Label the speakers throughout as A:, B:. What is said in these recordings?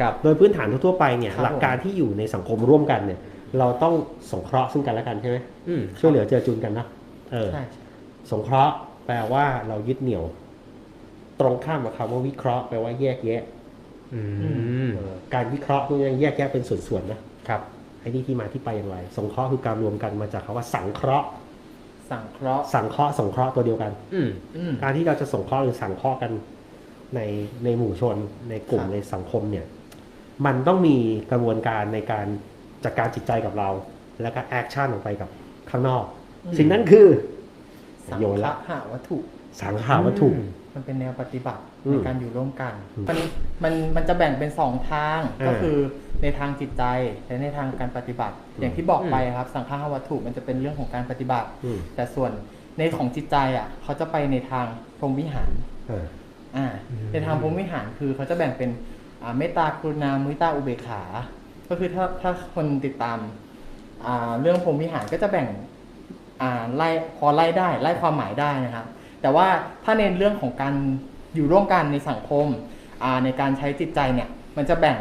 A: ครับ
B: โดยพื้นฐานทั่วๆไปเนี่ย
C: ครับ
B: หลักการที่อยู่ในสังคมร่วมกันเนี่ยเราต้องสงเคราะห์ซึ่งกันและกันใช่ไหม
A: อืม
B: ช่วยเหลือเจือจุนกันเนอะเออ
C: ใช่
B: สงเคราะห์แปลว่าเรายึดเหนี่ยว ตรงข้ามกับคำว่าวิเคราะห์แปลว่าแยกแยะ
A: อืม
B: เออการวิเคราะห์พวกนี้แยกแยะเป็นส่วนๆนะครับไอ้นี่ที่มาที่ไปอย่างไร สงเคราะห์คือการรวมกันมาจากคำว่าสังเคราะห์
C: สังเคราะห์
B: สังเคราะห์สงเคราะห์ตัวเดียวกัน
A: อืม
C: อืม
B: การที่เราจะสงเคราะห์หรือสังเคราะห์กันในในหมู่ชนในกลุ่ม
C: ครับ
B: ในสังคมเนี่ย มันต้องมีกระบวนการในการจัดการจิตใจกับเรา แล้วก็แอคชั่นออกไปกับข้างนอก สิ่งนั้นคือ
C: สัง
B: โยน
C: ฆ
B: ละ
C: หาวัตถุ
B: สังหาวัตถุ
A: อืม
C: มันเป็นแนวปฏิบัติ
B: อืม
C: ในการอยู่ร่วมกัน
B: อืม
C: มันมันมันจะแบ่งเป็นสองทาง
B: อ่า
C: ก็คือในทางจิตใจและในทางการปฏิบัติ อย่างที่บอก
A: อืม
C: ไปครับ สังฆาวัตถุมันจะเป็นเรื่องของการปฏิบัติ
B: อืม
C: แต่ส่วนในของจิตใจอะเขาจะไปในทางพรหมวิหาร
B: เออ
C: อ่า
A: อืม
C: ในทางพรหมวิหารคือเขาจะแบ่งเป็นอ่า เมตตากรุณามุทิตาอุเบกขา ก็คือถ้าถ้าคนติดตามาเรื่องพรมวิหารก็จะแบ่งไล่พอไล่ได้ไล่ความหมายได้นะครับ แต่ว่าถ้าในเรื่องของการอยู่ร่วมกันในสังคมในการใช้จิตใจเนี่ยมันจะแบ่ง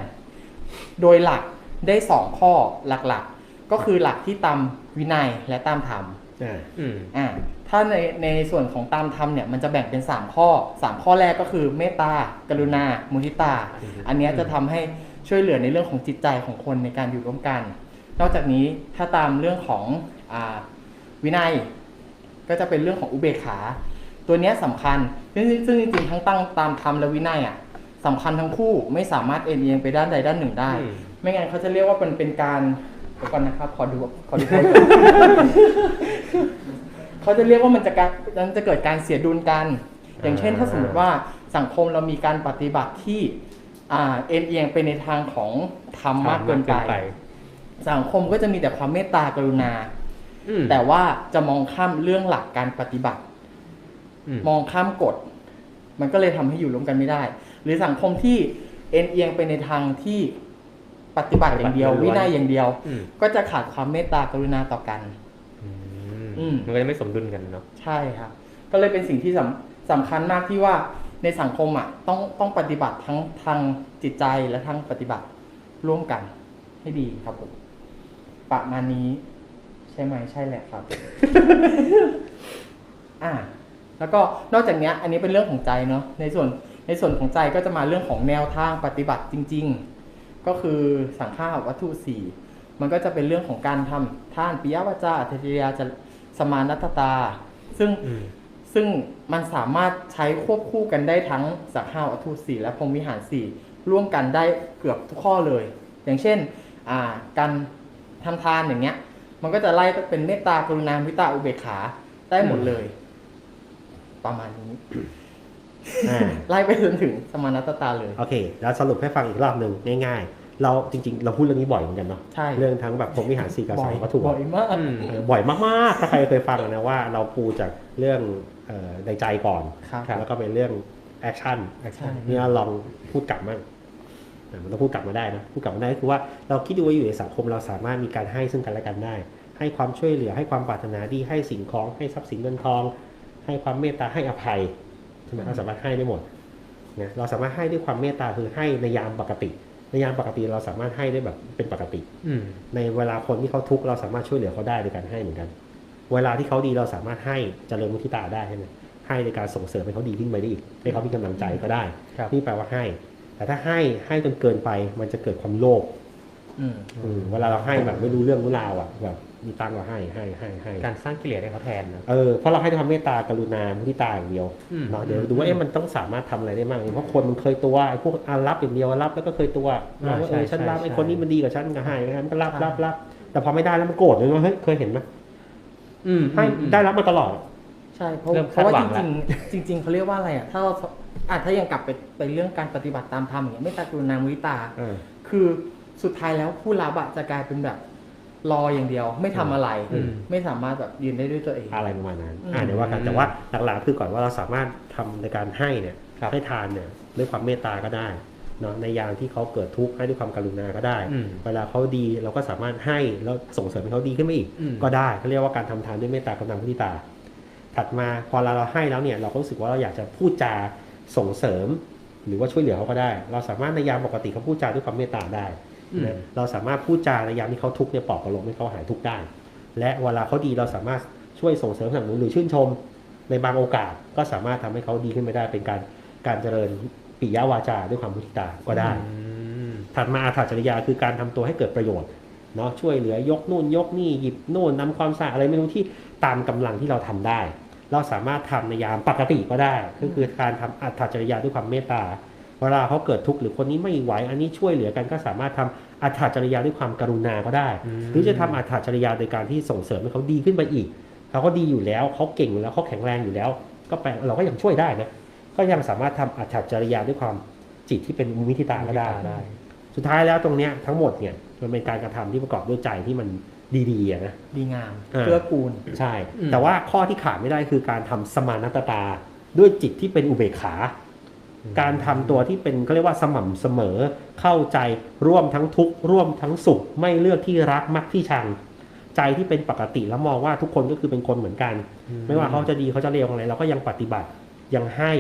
C: โดยหลักได้สองข้อหลักๆ ก็คือหลักที่ตามวินัยและตามธรรม
B: อ่า
A: อืม
C: อ่าถ้าในในส่วนของตามธรรมเนี่ยมันจะแบ่งเป็น 3 ข้อ 3 ข้อแรกก็คือเมตตากรุณา มุทิตา อันเนี้ยจะทำให้ช่วยเหลือในเรื่องของจิตใจของคนในการอยู่ร่วมกัน นอกจากนี้ถ้าตามเรื่องของอาวินัย ก็จะเป็นเรื่องของอุเบกขา ตัวเนี้ยสำคัญซึ่งซึ่งจริงๆทั้งตั้งตามธรรมและวินัยอะสำคัญทั้งคู่ไม่สามารถเอ็นเอียงไปด้านใดด้านหนึ่งได้
A: อืม
C: ไม่งั้นเขาจะเรียกว่ามันเป็นการ เดี๋ยวก่อนนะครับขอดูขอดูเขาจะเรียกว่ามันจะการมันจะเกิดการเสียดุลกัน อย่างเช่น ถ้าสมมติว่าสังคมเรามีการปฏิบัติที่อ่าเอ็นเอียงไปในทางของธรรมมากเกินไป สังคมก็จะมีแต่ความเมตตากรุณา
A: อืม
C: แต่ว่าจะมองข้ามเรื่องหลักการปฏิบัติ
A: อืม
C: มองข้ามกฎ มันก็เลยทำให้อยู่ร่วมกันไม่ได้ หรือสังคมที่เอ็นเอียงไปในทางที่ ปฏิบัติอย่างเดียว
A: ปฏิบัติล้วนๆ
C: วินัยอย่างเดียว
A: อืม
C: ก็จะขาดความเมตตากรุณาต่อกัน
A: อืม
C: อืม
A: มันก็จะไม่สมดุลกันเนาะ
C: ใช่ครับ ก็เลยเป็นสิ่งที่สำสำคัญมากที่ว่าในสังคมอะต้องต้องปฏิบัติทั้งทางจิตใจและทางปฏิบัติร่วมกัน ให้ดีครับผมประมาณนี้ใช่ไหมใช่แหละครับ อ่า แล้วก็นอกจากเนี้ยอันนี้เป็นเรื่องของใจเนาะในส่วนในส่วนของใจก็จะมาเรื่องของแนวทางปฏิบัติจริง ๆ ก็คือสังฆาวัตถุสี่มันก็จะเป็นเรื่องของการทำท่านปิยวาจาอัตถิยาจะสมานัตตา ซึ่ง
A: อืม
C: ซึ่งมันสามารถใช้ควบคู่กันได้ทั้งสักห้าวัตถุสี่และพรหมวิหารสี่ร่วมกันได้เกือบทุกข้อเลย อย่างเช่นอ่าการทำทานอย่างเงี้ย มันก็จะไล่เป็นเมตตากรุณาวิตาอุเบกขาได้หมดเลย ประมาณนี้
B: อ่า
C: ไล่ไปจนถึงสมานัตตาเลย
B: โอเค แล้วสรุปให้ฟังอีกรอบหนึ่งง่ายๆ เราจริงๆ เราพูดเรื่องนี้บ่อยเหมือนกันเนาะ
C: ใช่
B: เรื่องทั้งแบบพรหมวิหารสี่กับ
C: บ่
B: ส
C: อ
B: อยงวัตถุ
C: บ่อยมาก
A: อืม
B: เออบ่อยมากๆถ้าใครเคยฟังนะว่าเราปูจากเรื่องเอ่อในใจก่อน
C: ครับ
B: แล้วก็เป็นเรื่องแอคชั่น
C: ใช่
B: นี่เราลองพูดกลับมั่งอะมันต้องพูดกลับมาได้นะพูดกลับมาได้ก็คือว่าเราคิดดูว่าอยู่ในสังคมเราสามารถมีการให้ซึ่งกันและกันได้ ให้ความช่วยเหลือให้ความปรารถนาดีให้สิ่งของให้ทรัพย์สินเงินทอง ให้ความเมตตาให้อภัยใช่ไหมเราสามารถให้ได้หมดนะเราสามารถให้ด้วยความเมตตาคือให้ในยามปกติ ในยามปกติเราสามารถให้ได้แบบเป็นปกติ
A: อืม
B: ในเวลาคนที่เขาทุกข์เราสามารถช่วยเหลือเขาได้โดยการให้เหมือนกัน เวลาที่เขาดีเราสามารถให้เจริญมุทิตาได้ใช่ไหมให้ในการส่งเสริมให้เขาดีขึ้นไปได้อีกให้เขามีกำลังใจก็ได้
A: ครับ
B: นี่แปลว่าให้ แต่ถ้าให้ให้จนเกินไปมันจะเกิดความโลภ
C: อืม
B: อืมเวลาเราให้แบบไม่รู้เรื่องรู้ราวอะแบบ มีตังค์ก็ให้ให้ให้ให้
A: การสร้างกิเลสให้เขาแทนนะ
B: เออเพราะเราให้ด้วยความเมตตากรุณามุทิตาอย่างเดียว
A: อืม
B: เนาะเดี๋ยวดูว่าเอ๊ะมันต้องสามารถทำอะไรได้บ้างเพราะคนมันเคยตัวไอ้พวกอารับอย่างเดียวรับแล้วก็เคยตัว
A: อ่า
B: ว่า
A: ใช่
B: เออฉันรับ
A: ใช่
B: ไอ้คนนี้มันดีกับฉันก็ให้งั้นก็รับรับรับแต่พอไม่ได้แล้วมันโกรธเลยว่าเฮ้ยเคยเห็นไหม
A: อืม
B: ให้
A: อืม
B: ได้รับมาตลอด
C: ใช่เพราะ
A: เริ่ม
C: เพราะว่า
A: คาดหวั
C: จ
A: งละ
C: ริงๆจริงๆเขาเรียกว่าอะไรอะถ้าเราอะถ้ายังกลับไปไปเรื่องการปฏิบัติตามธรรมอย่างเงี้ยเมตตากรุณามุทิตา
B: เออ
C: คือสุดท้ายแล้วผู้รับอะจะกลายเป็นแบบ รออย่างเดียว ไม่ทำอะไร
A: อืม
C: ไม่สามารถแบบยืนได้ด้วยตัวเอง
B: อะไรประมาณนั้น
C: อืม
B: อ่าเดี๋ยวว่ากันแต่ว่าหลักๆคือก่อนว่าเราสามารถทำในการให้เนี่ย
A: ครับ
B: ให้ทานเนี่ยด้วยความเมตตาก็ได้เนาะในยามที่เขาเกิดทุกข์ให้ด้วยความกรุณาก็ได้
A: อืม
B: เวลาเขาดีเราก็สามารถให้แล้วส่งเสริมให้เขาดีขึ้นมาอีก
A: อืม
B: ก็ได้เขาเรียกว่าการทำทานด้วยเมตตากรุณามุทิตา ถัดมาพอเราเราให้แล้วเนี่ยเราก็รู้สึกว่าเราอยากจะพูดจาส่งเสริม หรือว่าช่วยเหลือเขาก็ได้ เราสามารถในยามปกติเขาพูดจาด้วยความเมตตาได้
A: อืม
B: นะ เราสามารถพูดจาในยามที่เขาทุกข์เนี่ยปลอบประโลมให้เขาหายทุกข์ได้ และเวลาเขาดีเราสามารถช่วยส่งเสริมสนับสนุนหรือชื่นชม ในบางโอกาสก็สามารถทำให้เขาดีขึ้นไปได้เป็นการการเจริญปิยวาจาด้วยความมุทิตาก็ได้
A: อืม
B: ถัดมาอาถรรพ์จริยาคือการทำตัวให้เกิดประโยชน์เนาะช่วยเหลือยกนู่นยกนี่หยิบนู่นนำความสะอาดอะไรไม่รู้ที่ตามกำลังที่เราทำได้ เราสามารถทำในยามปกติก็ได้ ก็คือการทำอัถรรพ์จริยาด้วยความเมตตา เวลาเขาเกิดทุกข์หรือคนนี้ไม่ไหว อันนี้ช่วยเหลือกันก็สามารถทำอัถรรพ์จริยาด้วยความกรุณาก็ได้
A: อืม
B: หรือจะทำอัถรรพ์จริยาโดยการที่ส่งเสริมให้เขาดีขึ้นไปอีกเขาก็ดีอยู่แล้วเขาเก่งอยู่แล้วเขาแข็งแรงอยู่แล้ว ก็แปลเราก็ยังช่วยได้นะก็ยังสามารถทำอัถรรพ์จริยาด้วยความจิตที่เป็นมุทิตาก็ได้
A: ได้
B: สุดท้ายแล้วตรงเนี้ยทั้งหมดเนี่ยมันเป็นการกระทำที่ประกอบด้วยใจที่มันดีๆอะนะ
C: ดีงาม
B: อ่า
C: เพื่อกูล
B: ใช่
A: อืม
B: แต่ว่าข้อที่ขาดไม่ได้คือการทำสมานตตาด้วยจิตที่เป็นอุเบกขา การทำตัวที่เป็นเขาเรียกว่าสม่ำเสมอ เข้าใจร่วมทั้งทุกข์ร่วมทั้งสุข ไม่เลือกที่รักมักที่ชัง ใจที่เป็นปกติแล้วมองว่าทุกคนก็คือเป็นคนเหมือนกัน ไม่ว่าเขาจะดีเขาจะเลวอะไรเราก็ยังปฏิบัติยังให้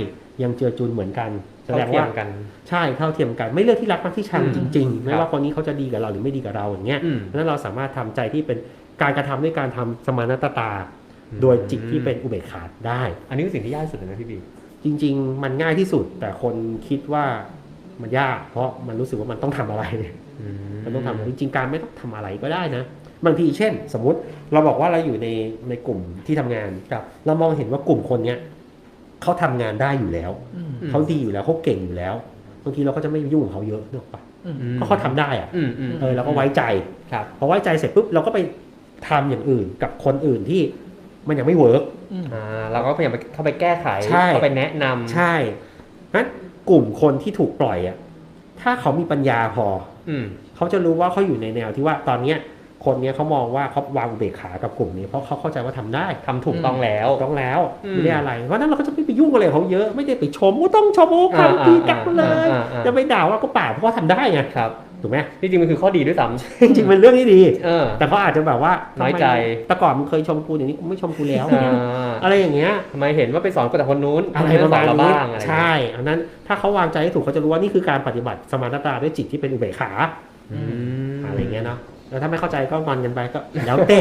B: ยังเจือจุนเหมือนกันแส
A: แส
B: ด
A: ด
B: ง
A: ง
B: ว่า
A: ว่ากัน
B: ใช่เท่าเทียมกัน ไม่เลือกที่รักมักที่ชัง
A: อืม
B: จริงๆ ไม่
A: ครับ
B: ว่าคนนี้เขาจะดีกับเราหรือไม่ดีกับเราอย่างเงี้ย
A: อืม
B: เพราะฉะนั้นเราสามารถทำใจที่เป็นการกระทำด้วยการทำสมานตตา โดยจิตที่เป็นอุเบกขาได้
A: อันนี้คือสิ่งที่ยากที่สุดเลยนะพี่บี
B: จริง ๆ มันง่ายที่สุด แต่คนคิดว่ามันยาก เพราะมันรู้สึกว่ามันต้องทำอะไรเนี่ยมันต้องทำอะไรจริงๆการไม่ต้องทำอะไรก็ได้นะบางทีเช่น สมมุติเราบอกว่าเราอยู่ในในกลุ่มที่ทำงาน
A: ครับ
B: เรามองเห็นว่ากลุ่มคนเนี้ยเขาทำงานได้อยู่แล้ว
C: อืม
B: เขาดีอยู่แล้วเขาเก่งอยู่แล้วบางทีเราก็จะไม่ยุ่งกับเขาเยอะนึกออกปะ
C: อืม
B: เพราะเขาทำได้อะ
A: อืมอืม
B: เออเราก็ไว้ใจ
A: ครับ
B: พอไว้ใจเสร็จปุ๊บเราก็ไปทำอย่างอื่นกับคนอื่นที่ มันยังไม่เวิร์ก
C: อืม
A: อ่าเราก็พยายามไปเข้าไปแก้ไข
B: ใช่
A: เข้าไปแนะนำ
B: ใช่งั้นกลุ่มคนที่ถูกปล่อยอะถ้าเขามีปัญญาพอ
A: อืม
B: เขาจะรู้ว่าเขาอยู่ในแนวที่ว่าตอนเนี้ยคนเนี้ยเขามองว่าเขาวางอุเบกขากับกลุ่มนี้เพราะเขาเข้าใจว่าทำได้
A: ทำถูกต้องแล้ว
B: ต้องแล้ว
A: อืม
B: ไม่ได้อะไร เพราะฉะนั้นเราก็จะไม่ไปยุ่งอะไรกับเขาเยอะไม่ได้ไปชมว่าต้องชมโอ้
A: อ่า
B: ทำดีกันเลย
A: อ่าอ่า
B: จะไปด่าว่าก็ป่าเพราะเขาทำได้ไง
A: ครับ
B: ถูกไหม
A: ที่จริงมันคือข้อดีด้วยซ้
B: จริงๆมันเรื่องที่ดีำ
A: เออ
B: แต่เขาอาจจะแบบว่า
A: น้อยใจ
B: ทำไมแต่ก่อนมึงเคยชมกูอย่างนี้กูไม่ชมกูแล้ว
A: อ่า
B: อะไรอย่างเงี้ย
A: ทำไมเห็นว่าไปสอนกับแต่คนนู้น
B: อะไร
A: ทำ
B: ประ
A: ไส
B: มา
A: อน
B: ณ
A: เรา
B: นี้
A: บ้างอะไรอย่างเงี้ย
B: ใช่อันนั้นถ้าเขาวางใจให้ถูกเขาจะรู้ว่านี่คือการปฏิบัติสมานตาด้วยจิตที่เป็นอุเบกขา
A: อืม
B: อะไรเงี้ยเนาะ แล้วถ้าไม่เข้าใจก็งอนกันไปก็แล้วแต่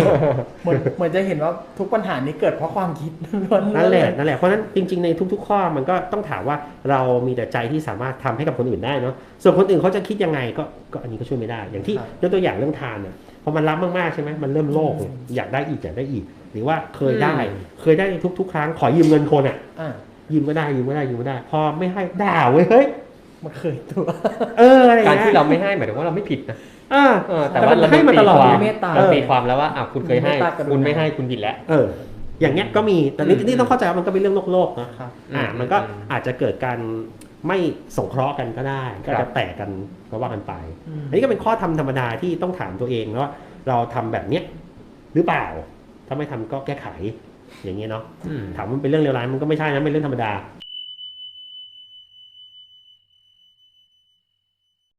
C: เหมือนเหมือนจะเห็นว่าทุกปัญหานี้เกิดเพราะความคิดล้วนๆ
B: นั่นแห
C: เล
B: ละ
C: ย
B: นั่นแหละเพราะฉะนั้นจริง ๆในทุก ๆ ข้อมันก็ต้องถามว่าเรามีแต่ใจที่สามารถทำให้กับคนอื่นได้เนาะส่วนคนอื่นเขาจะคิดยังไงก็ก็อันนี้ก็ช่วยไม่ได้ อย่างที่
C: ครับ
B: ยกตัวอย่างเรื่องทานเนี่ยพอมันรับมากๆใช่ไหมมันเริ่มโลภเนี่ยอยากได้อีกอยากได้อีก หรือว่าเคยได้ เคยได้ในทุก ๆ ครั้งขอยืมเงินคนอะ
C: อ่า
B: ยืมก็ได้ยืมก็ได้ยืมก็ได้ พอไม่ให้ด่าเว้ยเฮ้ย
C: มันเคยตัว
B: เอออะไร
A: การ
B: เงี้ย
A: ที่เราไม่ให้หมายถึงว่าเราไม่ผิดนะ
B: เออ
A: เออแต่
B: แต่
A: ว่า
B: มัน
A: เรา
B: ให้มาตลอด
A: ตีความ
C: เมตตา
A: เราตีความแล้วว่าอะคุณเคยให้
C: เมตตากรุณา
A: คุณไม่ให้คุณผิดแล้ว
B: เออ อย่างเงี้ยก็มีแต่นี่
A: อืม
B: นี่ต้องเข้าใจว่ามันก็เป็นเรื่องโลกโลกๆนะ
C: ครับ
B: อ่า
A: อืม
B: มันก็
A: อืม
B: อาจจะเกิดการไม่สงเคราะห์กันก็ได้ ก็
A: ครั
B: จะ
A: บ
B: แตกกันก็ว่ากันไป
C: อืม
B: อันนี้ก็เป็นข้อทำธรรมดาที่ต้องถามตัวเองว่าเราทำแบบเนี้ยหรือเปล่า ถ้าไม่ทำก็แก้ไข อย่างเงี้ยเนาะ
A: อืม
B: ถามว่ามันเป็นเรื่องเลวร้ายมันก็ไม่ใช่นะเป็นเรื่องธรรมดา